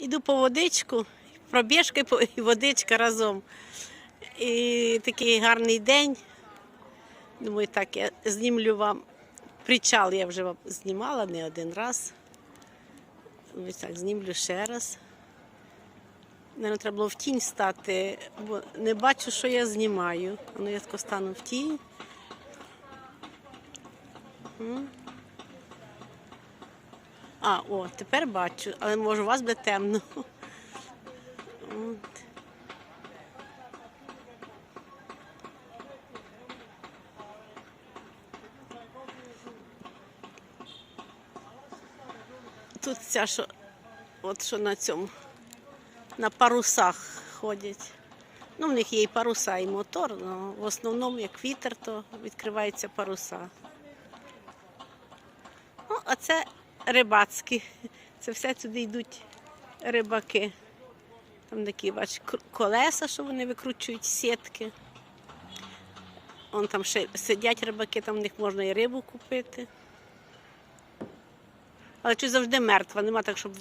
Іду по водичку, пробіжка і водичка разом. І такий гарний день. Думаю, так, я знімлю вам причал, я вже вам знімала не один раз. Ось так, знімлю ще раз. Наверно, треба було в тінь стати, бо не бачу, що я знімаю. Ну, я тако стану в тінь. А, о, тепер бачу, але може у вас буде темно. Тут ця, що, от що на цьому, на парусах ходять. Ну, в них є і паруса, і мотор, але в основному, як вітер, то відкриваються паруса. Ну, а це рибацькі. Це все туди йдуть рибаки. Там такі, бач, колеса, що вони викручують сітки. Вон там ще сидять рибаки, там в них можна і рибу купити. Але чи завжди мертва, нема так, щоб,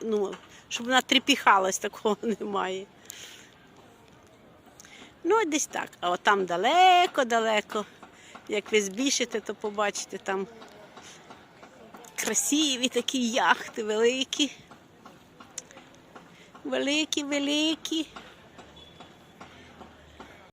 ну, щоб вона тріпіхалась, такого немає. Ну, десь так. А от там далеко-далеко. Як ви збільшите, то побачите там красиві такі яхти великі. Великі, великі.